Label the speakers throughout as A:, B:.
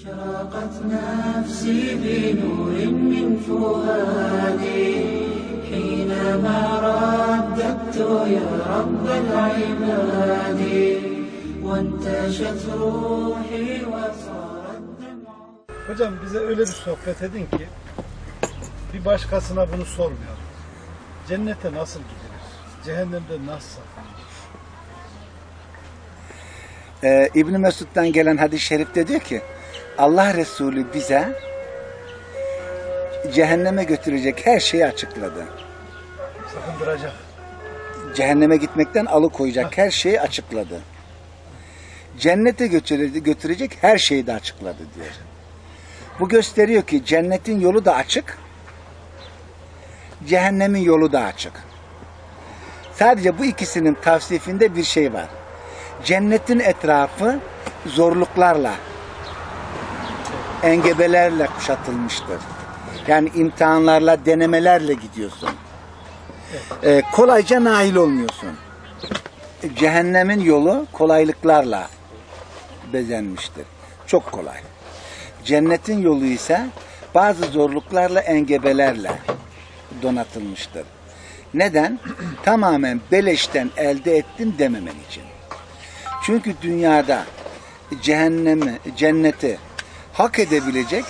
A: أشرقت نفسي بنور من فؤادي حينما رددت يا رب العباد وانتشت روحي وصار الدمع
B: Hocam bize öyle bir sohbet edin ki bir başkasına bunu sormayalım. Cennete nasıl gidilir? Cehennemde nasıl saklanır?
C: Ee, İbn Mesud'dan gelen hadis-i şerifte diyor ki Allah Resulü bize cehenneme götürecek her şeyi açıkladı.
B: Sakındıracak.
C: Cehenneme gitmekten alıkoyacak her şeyi açıkladı. Cennete götürecek, her şeyi de açıkladı diyor. Bu gösteriyor ki cennetin yolu da açık, cehennemin yolu da açık. Sadece bu ikisinin tavsifinde bir şey var. Cennetin etrafı zorluklarla, engebelerle kuşatılmıştır. Yani imtihanlarla, denemelerle gidiyorsun. Ee, kolayca nail olmuyorsun. Cehennemin yolu kolaylıklarla bezenmiştir. Çok kolay. Cennetin yolu ise bazı zorluklarla, engebelerle donatılmıştır. Neden? Tamamen beleşten elde ettim dememen için. Çünkü dünyada cehennemi, cenneti hak edebilecek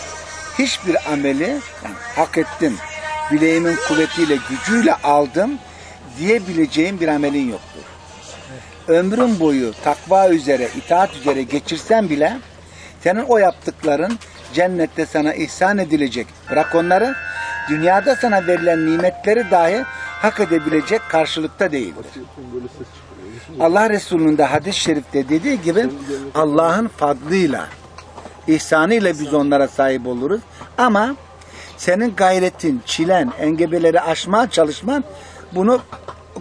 C: hiçbir ameli yani hak ettim, bileğimin kuvvetiyle, gücüyle aldım diyebileceğim bir amelin yoktur. Ömrün boyu takva üzere, itaat üzere geçirsen bile senin o yaptıkların cennette sana ihsan edilecek. Bırak onları, dünyada sana verilen nimetleri dahi hak edebilecek karşılıkta değildir. Allah Resulü'nün de hadis-i şerifte dediği gibi Allah'ın fadlıyla, ihsanıyla biz onlara sahip oluruz. Ama senin gayretin, çilen, engebeleri aşmaya çalışman bunu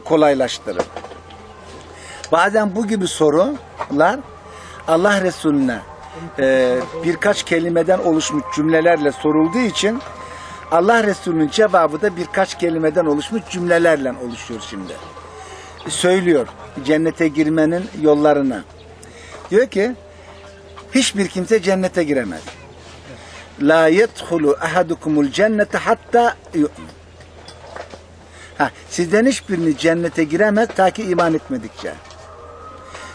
C: kolaylaştırır. Bazen bu gibi sorular Allah Resulüne e, birkaç kelimeden oluşmuş cümlelerle sorulduğu için Allah Resulü'nün cevabı da birkaç kelimeden oluşmuş cümlelerle oluşuyor şimdi. Söylüyor cennete girmenin yollarını. Diyor ki hiçbir kimse cennete giremez. La yedhulu ahadukumul cennete hatta yu'min. Ha, sizden hiçbiriniz cennete giremez ta ki iman etmedikçe.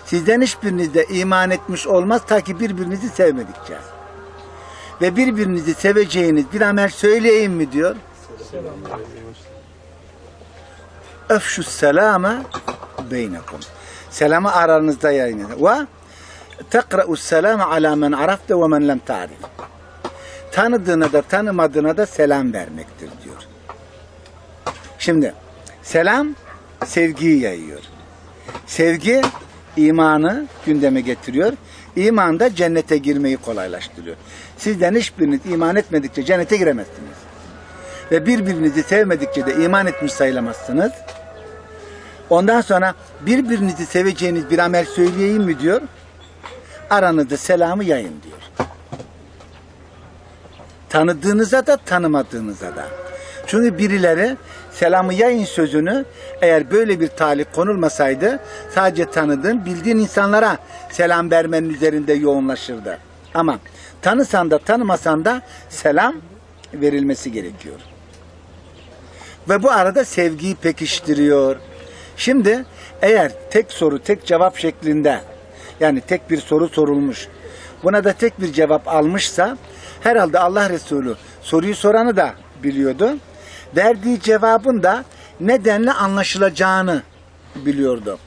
C: Sizden hiçbiriniz de iman etmiş olmaz ta ki birbirinizi sevmedikçe. Ve birbirinizi seveceğiniz bir amel söyleyeyim mi diyor. Öfşü selame beynekum. Selamı aranızda yayın. Ve tekra'u selame ala men arafte ve men lem ta'rif. Tanıdığına da tanımadığına da selam vermektir diyor. Şimdi selam sevgiyi yayıyor. Sevgi imanı gündeme getiriyor. İman da cennete girmeyi kolaylaştırıyor. Sizden hiçbiriniz iman etmedikçe cennete giremezsiniz. Ve birbirinizi sevmedikçe de iman etmiş sayılamazsınız. Ondan sonra birbirinizi seveceğiniz bir amel söyleyeyim mi diyor. Aranızda selamı yayın diyor. Tanıdığınıza da tanımadığınıza da. Çünkü birileri selamı yayın sözünü eğer böyle bir talih konulmasaydı sadece tanıdığın, bildiğin insanlara selam vermenin üzerinde yoğunlaşırdı. Ama tanısan da tanımasan da selam verilmesi gerekiyor. Ve bu arada sevgiyi pekiştiriyor. Şimdi eğer tek soru tek cevap şeklinde yani tek bir soru sorulmuş buna da tek bir cevap almışsa herhalde Allah Resulü soruyu soranı da biliyordu. Verdiği cevabın da nedenle anlaşılacağını biliyordu.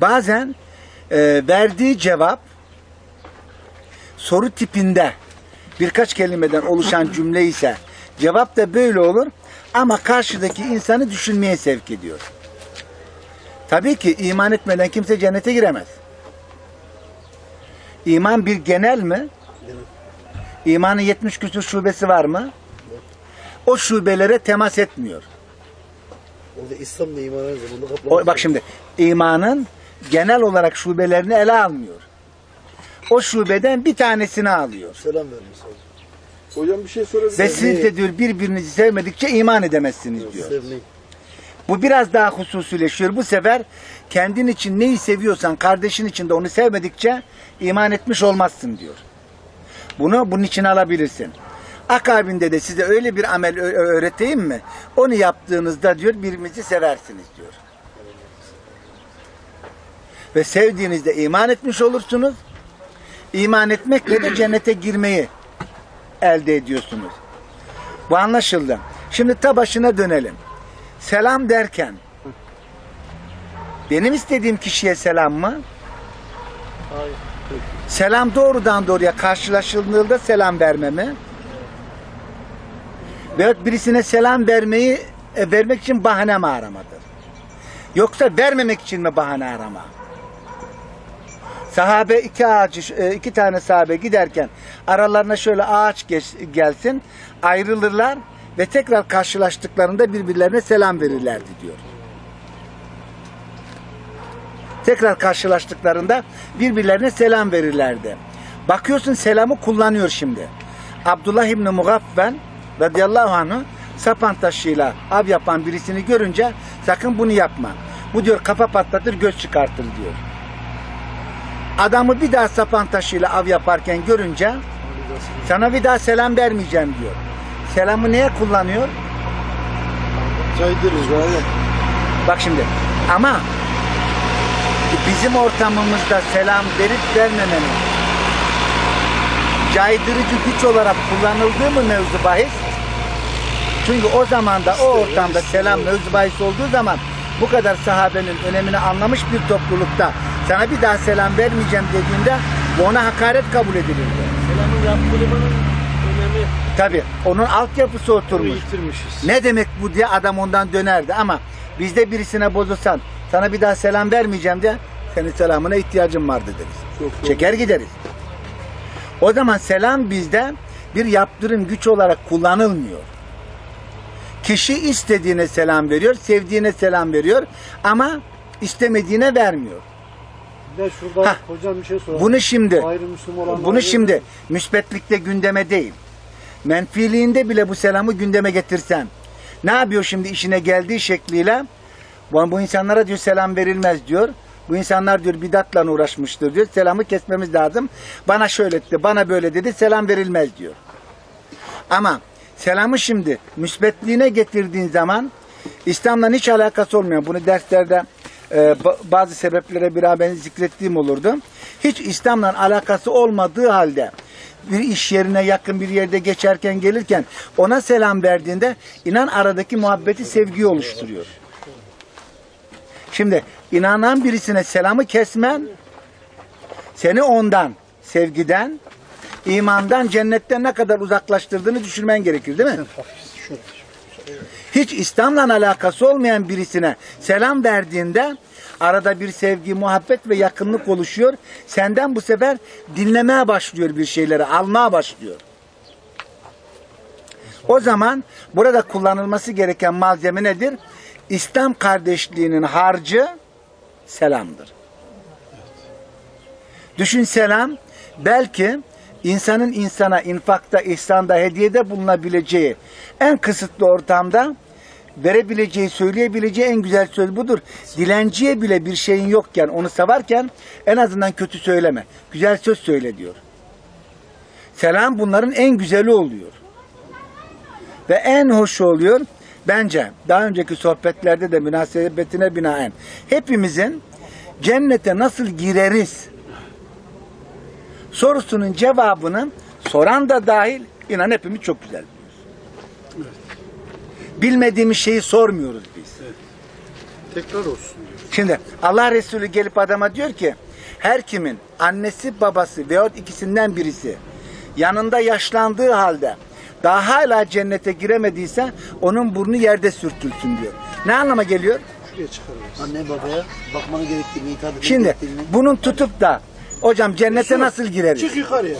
C: Bazen e, verdiği cevap soru tipinde birkaç kelimeden oluşan cümle ise cevap da böyle olur ama karşıdaki insanı düşünmeye sevk ediyor. Tabii ki iman etmeden kimse cennete giremez. İman bir genel mi? İmanın 70 küsur şubesi var mı? O şubelere temas etmiyor.
D: Orada İslam'la iman aynı zamanda
C: O,
D: kaplaması.
C: bak şimdi imanın genel olarak şubelerini ele almıyor. O şubeden bir tanesini alıyor.
D: Selam vermiş.
E: Hocam bir şey sorabilir
C: Ve
E: miyim?
C: siz de diyor birbirinizi sevmedikçe iman edemezsiniz diyor.
D: Sevmeyi.
C: Bu biraz daha hususileşiyor. Bu sefer kendin için neyi seviyorsan kardeşin için de onu sevmedikçe iman etmiş olmazsın diyor. Bunu bunun için alabilirsin. Akabinde de size öyle bir amel öğreteyim mi? Onu yaptığınızda diyor birbirinizi seversiniz diyor. Ve sevdiğinizde iman etmiş olursunuz. İman etmekle de cennete girmeyi elde ediyorsunuz. Bu anlaşıldı. Şimdi ta başına dönelim. Selam derken benim istediğim kişiye selam mı?
D: Hayır.
C: Selam doğrudan doğruya karşılaşıldığında selam verme mi? Veyahut birisine selam vermeyi e, vermek için bahane mi aramadır? Yoksa vermemek için mi bahane arama? Sahabe iki ağacı, e, iki tane sahabe giderken aralarına şöyle ağaç geç- gelsin, ayrılırlar ve tekrar karşılaştıklarında birbirlerine selam verirlerdi diyor. Tekrar karşılaştıklarında birbirlerine selam verirlerdi. Bakıyorsun selamı kullanıyor şimdi. Abdullah İbni Mugaffen radıyallahu anh'ı sapan taşıyla av yapan birisini görünce sakın bunu yapma. Bu diyor kafa patlatır göz çıkartır diyor. Adamı bir daha sapan taşıyla av yaparken görünce sana bir daha selam vermeyeceğim diyor. Selamı neye kullanıyor?
E: Caydırız abi.
C: Bak şimdi ama bizim ortamımızda selam verip vermemenin caydırıcı güç olarak kullanıldığı mı mevzu bahis? Çünkü o zaman da o ortamda selam mevzu bahis olduğu zaman bu kadar sahabenin önemini anlamış bir toplulukta sana bir daha selam vermeyeceğim dediğinde bu ona hakaret kabul edilirdi.
D: Selamın yaptırımının önemi
C: Tabi onun altyapısı oturmuş.
D: yitirmişiz.
C: Ne demek bu diye adam ondan dönerdi ama bizde birisine bozulsan sana bir daha selam vermeyeceğim diye senin selamına ihtiyacım vardı deriz.
E: Çok doğru.
C: Çeker gideriz. O zaman selam bizde bir yaptırım güç olarak kullanılmıyor. Kişi istediğine selam veriyor, sevdiğine selam veriyor ama istemediğine vermiyor.
D: Bir de şurada
C: Hah.
D: hocam bir şey soralım.
C: Bunu şimdi bunu şimdi müsbetlikte gündeme değil. Menfiliğinde bile bu selamı gündeme getirsen. Ne yapıyor şimdi işine geldiği şekliyle? Bu, insanlara diyor selam verilmez diyor. Bu insanlar diyor bidatla uğraşmıştır diyor. Selamı kesmemiz lazım. Bana şöyle dedi, bana böyle dedi. Selam verilmez diyor. Ama selamı şimdi müsbetliğine getirdiğin zaman İslam'la hiç alakası olmuyor. Bunu derslerde e, ba- bazı sebeplere beraber zikrettiğim olurdu. Hiç İslam'la alakası olmadığı halde bir iş yerine yakın bir yerde geçerken gelirken ona selam verdiğinde inan aradaki muhabbeti sevgiyi oluşturuyor. Şimdi inanan birisine selamı kesmen seni ondan, sevgiden, imandan, cennetten ne kadar uzaklaştırdığını düşünmen gerekir değil mi? Hiç İslam'la alakası olmayan birisine selam verdiğinde arada bir sevgi, muhabbet ve yakınlık oluşuyor. Senden bu sefer dinlemeye başlıyor bir şeyleri, almaya başlıyor. O zaman burada kullanılması gereken malzeme nedir? İslam kardeşliğinin harcı selamdır. Düşün selam belki insanın insana infakta, ihsanda, hediyede bulunabileceği en kısıtlı ortamda verebileceği, söyleyebileceği en güzel söz budur. Dilenciye bile bir şeyin yokken, onu savarken en azından kötü söyleme. Güzel söz söyle diyor. Selam bunların en güzeli oluyor. Ve en hoşu oluyor. Bence daha önceki sohbetlerde de münasebetine binaen hepimizin cennete nasıl gireriz sorusunun cevabını soran da dahil inan hepimiz çok güzel. Bilmediğimiz şeyi sormuyoruz biz.
D: Tekrar olsun diyor.
C: Şimdi Allah Resulü gelip adama diyor ki her kimin annesi babası veyahut ikisinden birisi yanında yaşlandığı halde daha hala cennete giremediyse onun burnu yerde sürtülsün diyor. Ne anlama geliyor?
D: Şuraya çıkarırız.
F: Anne babaya bakmanı gerektiğini, itaat
C: Şimdi
F: gerektiğini.
C: bunun tutup da hocam cennete nasıl gireriz?
D: Çık yukarıya.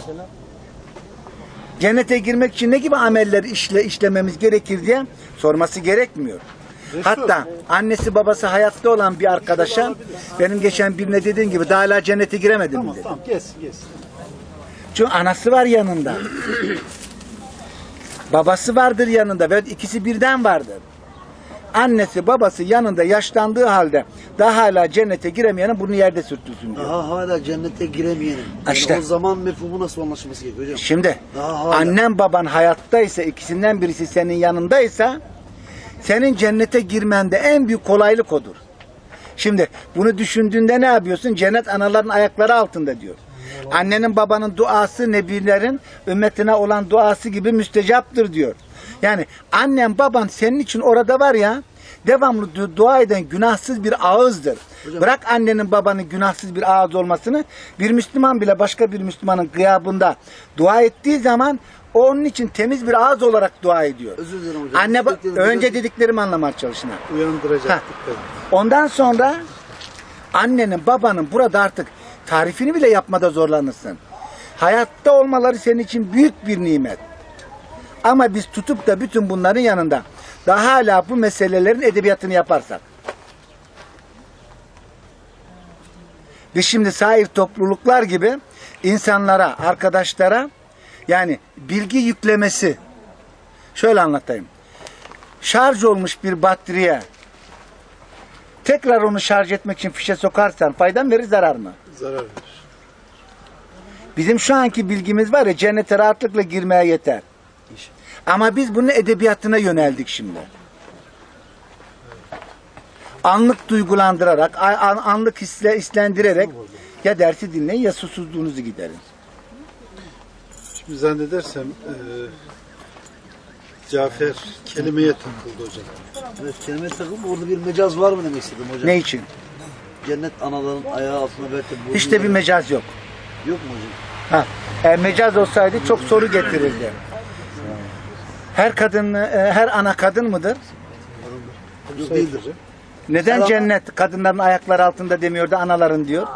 C: Cennete girmek için ne gibi ameller işle işlememiz gerekir diye sorması gerekmiyor. Hatta annesi babası hayatta olan bir arkadaşa benim geçen birine dediğim gibi daha hala cennete giremedim
D: Tamam
C: dedi.
D: tamam kes kes.
C: Çünkü anası var yanında. Babası vardır yanında ve ikisi birden vardır. Annesi babası yanında yaşlandığı halde daha hala cennete giremeyenin bunu yerde sürtülsün diyor.
F: Daha hala cennete giremeyenim. Yani
C: İşte.
F: O zaman mefhumu nasıl anlaşılması gerekiyor hocam?
C: Şimdi
F: Daha hala.
C: annen baban hayattaysa ikisinden birisi senin yanındaysa senin cennete girmende en büyük kolaylık odur. Şimdi bunu düşündüğünde ne yapıyorsun? Cennet anaların ayakları altında diyor. Annenin babanın duası nebilerin ümmetine olan duası gibi müstecaptır diyor. Yani annen baban senin için orada var ya devamlı du- dua eden günahsız bir ağızdır. Bırak annenin babanın günahsız bir ağız olmasını bir Müslüman bile başka bir Müslümanın gıyabında dua ettiği zaman onun için temiz bir ağız olarak dua ediyor.
F: Özür dilerim hocam.
C: Anne önce dediklerimi anlamaya çalışın. ha.
B: Uyandıracak.
C: Ha.
B: dikkat edin.
C: Ondan sonra annenin babanın burada artık tarifini bile yapmada zorlanırsın. Hayatta olmaları senin için büyük bir nimet. Ama biz tutup da bütün bunların yanında daha hala bu meselelerin edebiyatını yaparsak. Biz şimdi sair topluluklar gibi insanlara, arkadaşlara yani bilgi yüklemesi şöyle anlatayım. Şarj olmuş bir batarya tekrar onu şarj etmek için fişe sokarsan fayda mı verir zarar mı?
B: Zarar verir.
C: Bizim şu anki bilgimiz var ya cennete rahatlıkla girmeye yeter. Ama biz bunun edebiyatına yöneldik şimdi. Anlık duygulandırarak, anlık hisle, hislendirerek ya dersi dinleyin ya susuzluğunuzu giderin.
B: Şimdi zannedersem e, Cafer kelimeye takıldı hocam.
F: Evet, kelime takım orada bir mecaz var mı demek istedim hocam?
C: Ne için?
F: Cennet anaların ayağı altına belki
C: de bir mecaz yok.
F: Yok mu hocam?
C: Ha, eğer mecaz olsaydı çok soru getirirdi. Her kadın, e, her ana kadın mıdır?
F: Yok değildir.
C: Neden
F: Selam.
C: cennet kadınların ayakları altında demiyor da anaların diyor?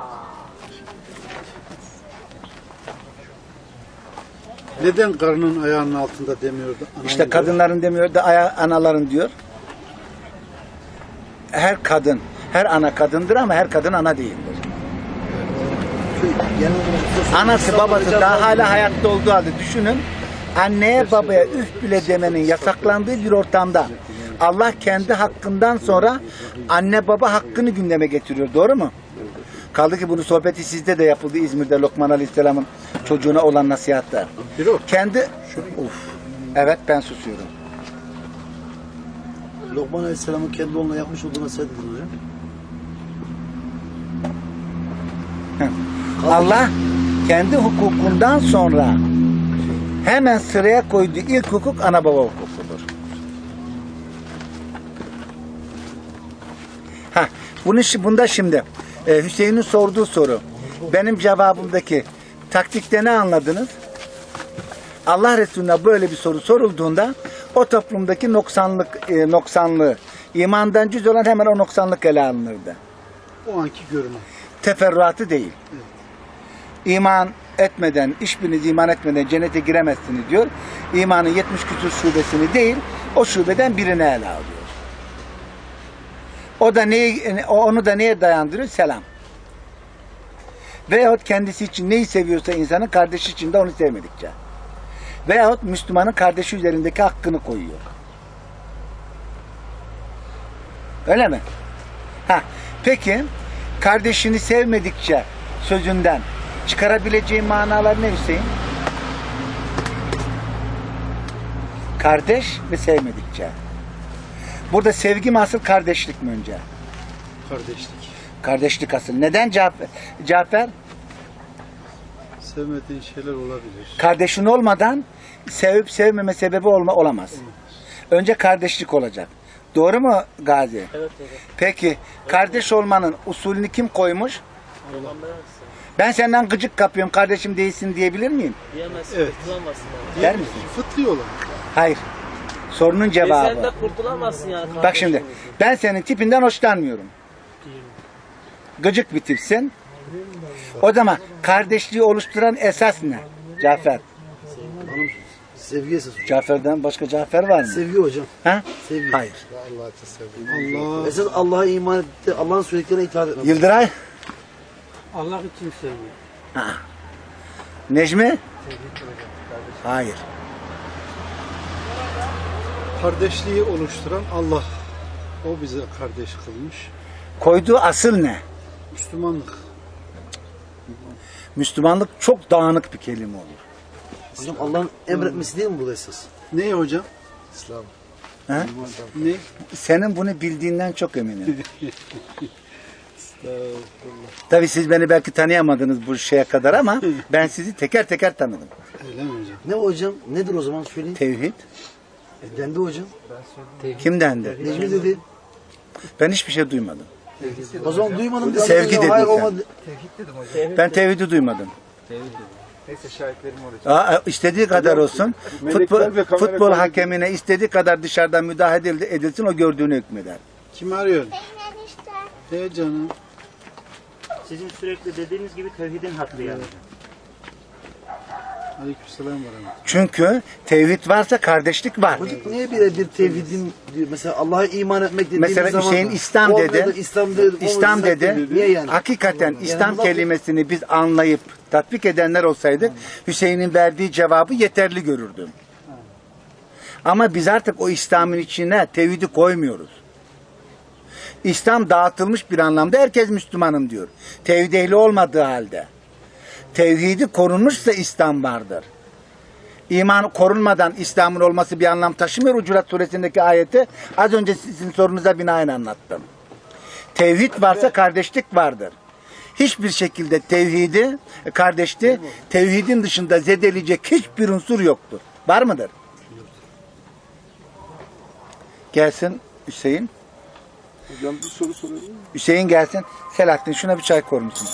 B: Neden karnın ayağının altında demiyordu? Anam
C: İşte
B: diyor.
C: kadınların demiyor da aya, anaların diyor. Her kadın, her ana kadındır ama her kadın ana değildir. Anası babası daha hala hayatta olduğu halde düşünün. Anneye babaya üf bile demenin yasaklandığı bir ortamda Allah kendi hakkından sonra anne baba hakkını gündeme getiriyor. Doğru mu? Kaldı ki bunu sohbeti sizde de yapıldı İzmir'de Lokman Aleyhisselam'ın çocuğuna olan
B: o.
C: Kendi Uf. Evet ben susuyorum.
F: Lokman Aleyhisselam'ın kendi oğluna yapmış olduğuna nasihat edin hocam.
C: Allah kendi hukukundan sonra hemen sıraya koyduğu ilk hukuk ana baba hukukudur. Ha, bunu bunda şimdi e, Hüseyin'in sorduğu soru. Benim cevabımdaki taktikte ne anladınız? Allah Resulüne böyle bir soru sorulduğunda o toplumdaki noksanlık e, noksanlığı imandan cüz olan hemen o noksanlık ele alınırdı
B: O anki görünen.
C: teferruatı değil. İman etmeden, hiçbiriniz iman etmeden cennete giremezsiniz diyor. İmanın 70 küsur şubesini değil, o şubeden birini ele alıyor. O da neyi, onu da neye dayandırıyor? Selam. Veyahut kendisi için neyi seviyorsa insanın kardeşi için de onu sevmedikçe. Veyahut Müslümanın kardeşi üzerindeki hakkını koyuyor. Öyle mi? Ha, peki kardeşini sevmedikçe sözünden çıkarabileceğin manalar ne Hüseyin? Kardeş ve sevmedikçe. Burada sevgi mi asıl kardeşlik mi önce?
B: Kardeşlik.
C: Kardeşlik asıl. Neden Cafer? Cafer
B: Sevmediğin şeyler olabilir.
C: kardeşin olmadan sevip sevmeme sebebi olma olamaz. Önce kardeşlik olacak. Doğru mu Gazi?
G: Evet hocam.
C: Peki kardeş olmanın usulünü kim koymuş? Ben senden gıcık kapıyorum kardeşim değilsin diyebilir miyim?
G: Diyemezsin,
B: Evet.
G: kurtulamazsın abi.
C: Der misin?
B: Fıtri olan.
C: Hayır. Sorunun
G: E sen de
C: cevabı.
G: kurtulamazsın yani.
C: Bak şimdi ben senin tipinden hoşlanmıyorum. Gıcık bir tipsin. O zaman kardeşliği oluşturan esas ne? Cafer.
F: Hanım sevgi esas.
C: Cafer'den başka Cafer var mı?
F: Sevgi hocam.
C: Ha?
F: Sevgi.
C: Hayır.
B: Allah
F: Esas Allah'a iman etti. Allah'ın söylediklerine itaat etmek.
C: Yıldıray?
D: Allah için sevmiyor.
C: Necmi? Hayır.
B: kardeşliği oluşturan Allah. O bize kardeş kılmış.
C: Koyduğu asıl ne?
B: Müslümanlık.
C: Müslümanlık çok dağınık bir kelime olur.
F: Hocam Allah'ın emretmesi değil mi bu esas?
B: Ne hocam?
F: İslam.
C: He?
B: Ne?
C: Senin bunu bildiğinden çok eminim. Tabii siz beni belki tanıyamadınız bu şeye kadar ama ben sizi teker teker tanıdım.
B: Öyle mi hocam?
F: Ne hocam? Nedir o zaman söyleyin.
C: Tevhid
F: E, Dendi hocam.
C: kimdendi?
F: Necmi dedi.
C: Ben hiçbir şey duymadım.
F: O zaman duymadım dedi.
C: Sevgi dedin
F: Hayır
C: sen.
F: olmadı.
C: Ben tevhidi duymadım.
E: Neyse şahitlerim orada.
C: Aa, istediği kadar olsun.
E: melekler
C: Futbol, futbol hakemine istediği kadar dışarıdan müdahale edil- edilsin o gördüğünü hükmeder.
B: Kim arıyor? He canım.
G: Sizin sürekli dediğiniz gibi tevhidin hakkı yani.
B: Aleykümselam ve rahmetullah.
C: Çünkü tevhid varsa kardeşlik var.
F: Hocam niye birebir tevhidin diyor? Mesela Allah'a iman etmek dediğimiz
C: Mesela
F: zaman.
C: Hüseyin İslam dedi.
F: da İslam dedi.
C: İslam dedi.
F: Niye yani?
C: Hakikaten İslam
F: Allah-
C: kelimesini biz anlayıp tatbik edenler olsaydık Hüseyin'in verdiği cevabı yeterli görürdüm. Ama biz artık o İslam'ın içine tevhidi koymuyoruz. İslam dağıtılmış bir anlamda herkes Müslümanım diyor. Tevhid ehli olmadığı halde. Tevhidi korunmuşsa İslam vardır. İman korunmadan İslam'ın olması bir anlam taşımıyor. Hucurat suresindeki ayeti az önce sizin sorunuza binaen anlattım. Tevhid varsa kardeşlik vardır. Hiçbir şekilde tevhidi, kardeşti, tevhidin dışında zedeleyecek hiçbir unsur yoktur. Var mıdır? Gelsin Hüseyin.
E: Hocam bir soru sorabilir miyim?
C: Hüseyin gelsin. Selahattin şuna bir çay koy musun?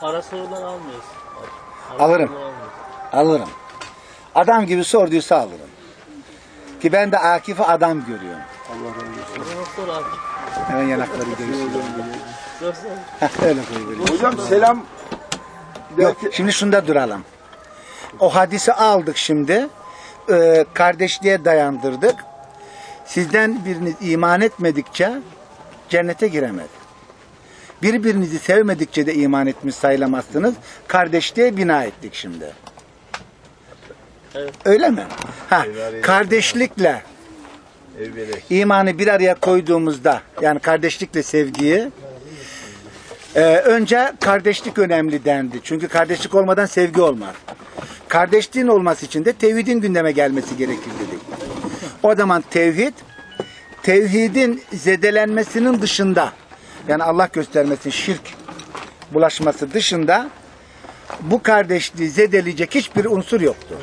G: Parası olan almıyoruz.
C: Alırım.
G: Parası olan almıyoruz.
C: Alırım. Adam gibi sorduysa alırım. Ki ben de Akif'i adam görüyorum.
G: O zaman sor abi.
C: Hemen yanakları göğsüyor.
G: Sor sor.
C: Heh, Öyle koyuvereyim.
E: Hocam selam
C: Yok,
E: derken
C: şimdi şunda duralım. O hadisi aldık şimdi. Ee, kardeşliğe dayandırdık. Sizden biriniz iman etmedikçe cennete giremez. Birbirinizi sevmedikçe de iman etmiş sayılamazsınız. Kardeşliğe bina ettik şimdi.
G: Evet.
C: Öyle mi? Ha, kardeşlikle imanı bir araya koyduğumuzda yani kardeşlikle sevgiyi ee, önce kardeşlik önemli dendi. Çünkü kardeşlik olmadan sevgi olmaz. Kardeşliğin olması için de tevhidin gündeme gelmesi gerekir dedik. O zaman tevhid, tevhidin zedelenmesinin dışında, yani Allah göstermesin şirk bulaşması dışında bu kardeşliği zedeleyecek hiçbir unsur yoktur.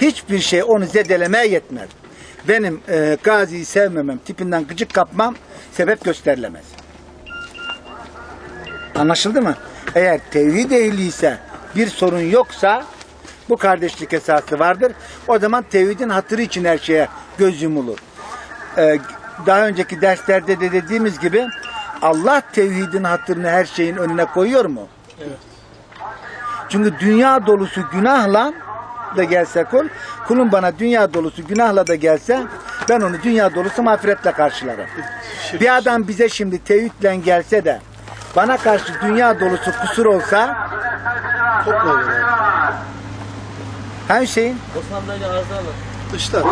C: Hiçbir şey onu zedelemeye yetmez. Benim e, Gazi'yi sevmemem, tipinden gıcık kapmam sebep gösterilemez. Anlaşıldı mı? Eğer tevhid ehliyse bir sorun yoksa bu kardeşlik esası vardır. O zaman tevhidin hatırı için her şeye göz yumulur. Ee, daha önceki derslerde de dediğimiz gibi Allah tevhidin hatırını her şeyin önüne koyuyor mu? Çünkü dünya dolusu günahla da gelse kul, kulun bana dünya dolusu günahla da gelse ben onu dünya dolusu mağfiretle karşılarım. Bir adam bize şimdi tevhidle gelse de bana karşı dünya dolusu kusur olsa
B: Topla.
C: Her şeyin.
B: Dışlarız.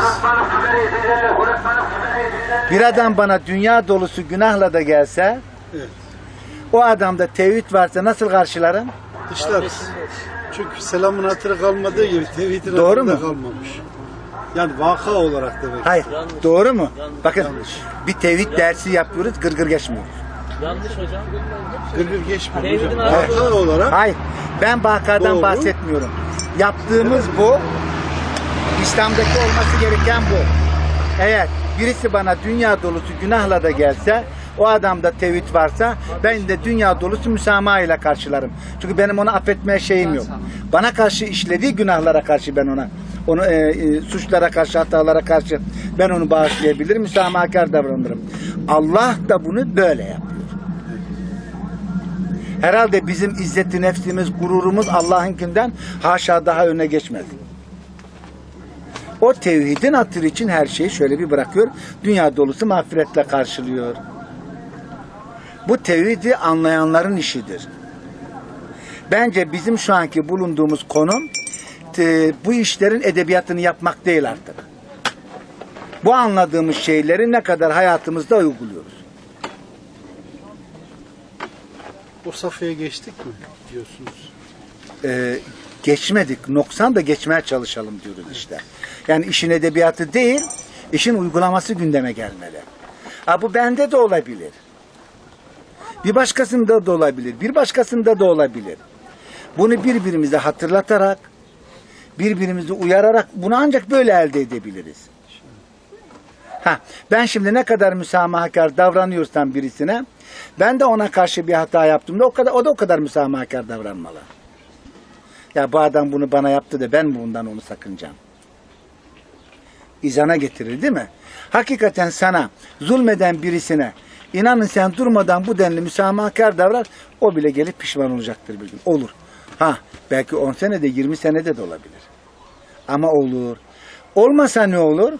C: bir adam bana dünya dolusu günahla da gelse
B: Evet.
C: o adamda tevhid varsa nasıl karşılarım?
B: Dışlarız. Çünkü selamın hatırı kalmadığı gibi tevhidin
C: Doğru
B: hatırı da
C: mu?
B: kalmamış. Yani vaka olarak demek.
C: Hayır.
G: Yanlış.
C: Doğru mu?
G: Yanlış.
C: Bakın
B: Yanlış.
C: bir tevhid dersi yapıyoruz gırgır geçmiyoruz.
G: Yanlış hocam.
B: Gırgır geçmiyor
G: Tevhidin
B: hocam.
G: hatırı-
B: Vaka olarak
C: Hayır. Ben vakadan
B: Doğru.
C: bahsetmiyorum. Yaptığımız bu. İslam'daki olması gereken bu. Eğer birisi bana dünya dolusu günahla da gelse o adamda tevhid varsa ben de dünya dolusu müsamaha ile karşılarım. Çünkü benim onu affetmeye şeyim yok. Bana karşı işlediği günahlara karşı ben ona onu e, e, suçlara karşı hatalara karşı ben onu bağışlayabilirim, müsamahakar davranırım. Allah da bunu böyle yapıyor. Herhalde bizim izzeti nefsimiz, gururumuz Allah'ınkinden haşa daha öne geçmez. O tevhidin hatırı için her şeyi şöyle bir bırakıyor. Dünya dolusu mağfiretle karşılıyor. Bu tevhidi anlayanların işidir. Bence bizim şu anki bulunduğumuz konum te- bu işlerin edebiyatını yapmak değil artık. bu anladığımız şeyleri ne kadar hayatımızda uyguluyoruz.
B: O safhaya geçtik mi diyorsunuz?
C: Ee, geçmedik. Noksan da geçmeye çalışalım diyoruz işte. Yani işin edebiyatı değil, işin uygulaması gündeme gelmeli. Ha, bu bende de olabilir. Bir başkasında da olabilir. Bir başkasında da olabilir. Bunu birbirimize hatırlatarak, birbirimizi uyararak bunu ancak böyle elde edebiliriz. Ha, ben şimdi ne kadar müsamahakar davranıyorsam birisine, ben de ona karşı bir hata yaptığımda o kadar o da o kadar müsamahakar davranmalı. Ya bu adam bunu bana yaptı da ben bundan onu sakınacağım? İzana getirir değil mi? Hakikaten sana zulmeden birisine inanın sen durmadan bu denli müsamahakar davran o bile gelip pişman olacaktır bir gün. Olur. Ha belki 10 senede 20 senede de olabilir. Ama olur. Olmasa ne olur?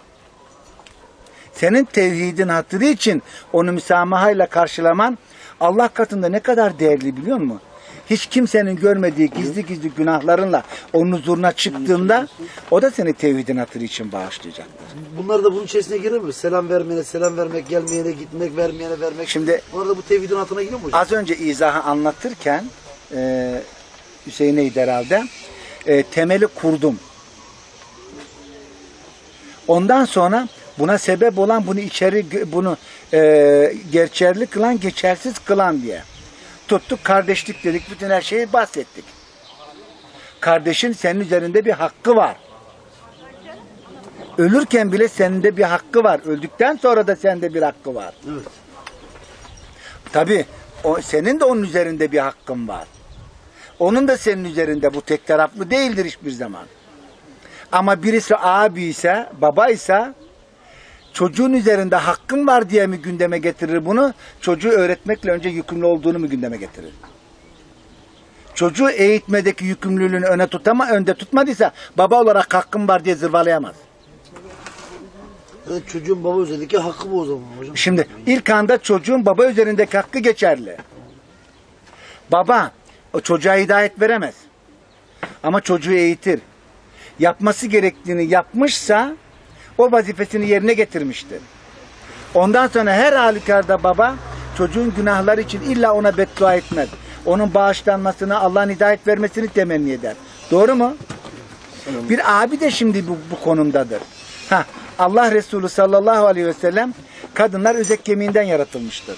C: Senin tevhidin hatırı için onu müsamahayla karşılaman Allah katında ne kadar değerli biliyor musun? Hiç kimsenin görmediği gizli gizli günahlarınla onun huzuruna çıktığında o da seni tevhidin hatırı için bağışlayacak.
F: Bunlar da bunun içerisine girer mi? Selam vermeyene selam vermek, gelmeyene gitmek, vermeyene vermek.
C: Şimdi-
F: Bunlar da bu tevhidin altına giriyor mu hocam?
C: Az önce izahı anlatırken e, Hüseyin'eydi herhalde e, temeli kurdum. Ondan sonra buna sebep olan bunu içeri bunu e, geçerli kılan geçersiz kılan diye. Tuttuk kardeşlik dedik bütün her şeyi bahsettik. Kardeşin senin üzerinde bir hakkı var. Ölürken bile senin de bir hakkı var. Öldükten sonra da sende bir hakkı var.
F: Evet.
C: Tabii o, senin de onun üzerinde bir hakkın var. Onun da senin üzerinde bu tek taraflı değildir hiçbir zaman. Ama birisi abi ise, baba ise çocuğun üzerinde hakkın var diye mi gündeme getirir bunu? Çocuğu öğretmekle önce yükümlü olduğunu mu gündeme getirir? Çocuğu eğitmedeki yükümlülüğünü öne tutama, önde tutmadıysa baba olarak hakkım var diye zırvalayamaz.
F: Çocuğun baba özellikle hakkı bu o zaman hocam.
C: Şimdi ilk anda çocuğun baba üzerindeki hakkı geçerli. Baba o çocuğa hidayet veremez. Ama çocuğu eğitir. Yapması gerektiğini yapmışsa o vazifesini yerine getirmiştir. Ondan sonra her halükarda baba çocuğun günahları için illa ona beddua etmez. Onun bağışlanmasını, Allah'ın hidayet vermesini temenni eder. Doğru mu? Bir abi de şimdi bu, bu konumdadır. Ha, Allah Resulü sallallahu aleyhi ve sellem kadınlar özek kemiğinden yaratılmıştır.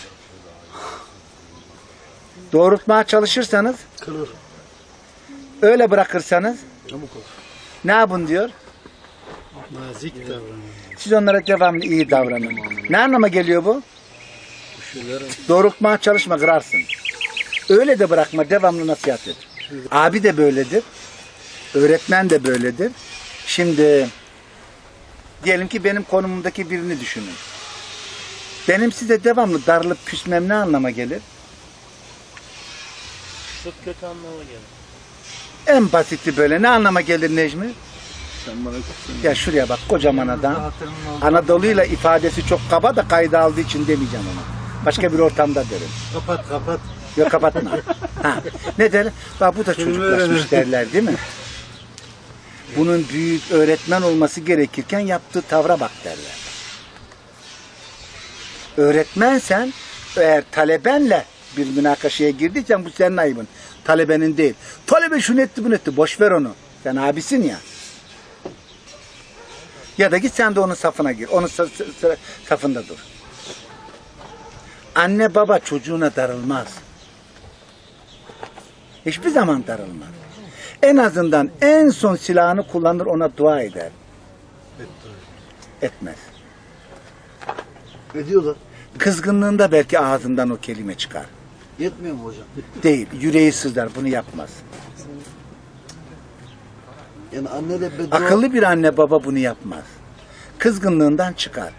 C: Doğrultmaya çalışırsanız,
F: Kırır.
C: öyle bırakırsanız ne yapın diyor?
B: Nazik davranıyor.
C: Siz onlara devamlı iyi davranın. Ne anlama geliyor bu? Doğrultmaya çalışma, kırarsın. Öyle de bırakma, devamlı nasihat et. Abi de böyledir. Öğretmen de böyledir. Şimdi diyelim ki benim konumumdaki birini düşünün. Benim size devamlı darılıp küsmem ne anlama gelir?
G: Çok kötü anlama gelir.
C: En basiti böyle ne anlama gelir Necmi?
E: Sen bana kutsun.
C: Ya şuraya bak kocaman adam. Anadolu'yla ifadesi çok kaba da kayda aldığı için demeyeceğim onu. Başka bir ortamda derim.
B: Kapat kapat.
C: Yok kapatma. ha. Ne der? Bak bu da çocuklaşmış derler değil mi? Bunun büyük öğretmen olması gerekirken yaptığı tavra bak derler. Öğretmensen eğer talebenle bir münakaşaya girdiysen bu senin ayıbın. Talebenin değil. Talebe şunu etti bunu etti. Boş ver onu. Sen abisin ya. Ya da git sen de onun safına gir. Onun sa- sa- safında dur. Anne baba çocuğuna darılmaz. Hiçbir zaman darılmaz. En azından en son silahını kullanır ona dua eder. Etmez.
F: Ediyorlar.
C: Kızgınlığında belki ağzından o kelime çıkar.
F: Yetmiyor mu hocam?
C: Değil, yüreği sızlar bunu yapmaz.
F: Yani anne de beddua...
C: Akıllı bir anne baba bunu yapmaz. Kızgınlığından çıkar.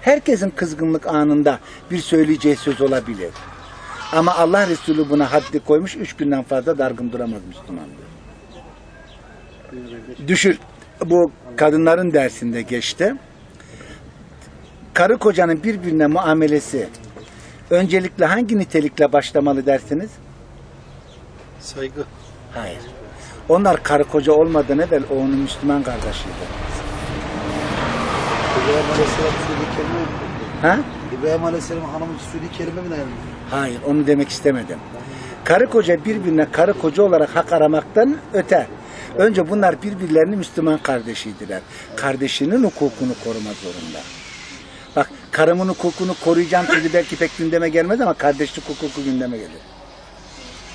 C: Herkesin kızgınlık anında bir söyleyeceği söz olabilir. Ama Allah Resulü buna haddi koymuş, üç günden fazla dargın duramaz Müslüman diyor. Düşün, bu kadınların dersinde geçti. Karı kocanın birbirine muamelesi öncelikle hangi nitelikle başlamalı dersiniz?
B: Saygı.
C: Hayır. Onlar karı koca olmadan evvel o onun Müslüman kardeşiydi.
F: İbrahim Aleyhisselam söylediği kelime mi?
C: Ha?
F: İbrahim Aleyhisselam'ın hanımın söylediği kelime mi dayanıyor?
C: Hayır, onu demek istemedim. Karı koca birbirine karı koca olarak hak aramaktan öte. Önce bunlar birbirlerinin Müslüman kardeşiydiler. Kardeşinin hukukunu koruma zorunda. Bak karımın hukukunu koruyacağım sözü belki pek gündeme gelmez ama kardeşlik hukuku gündeme gelir.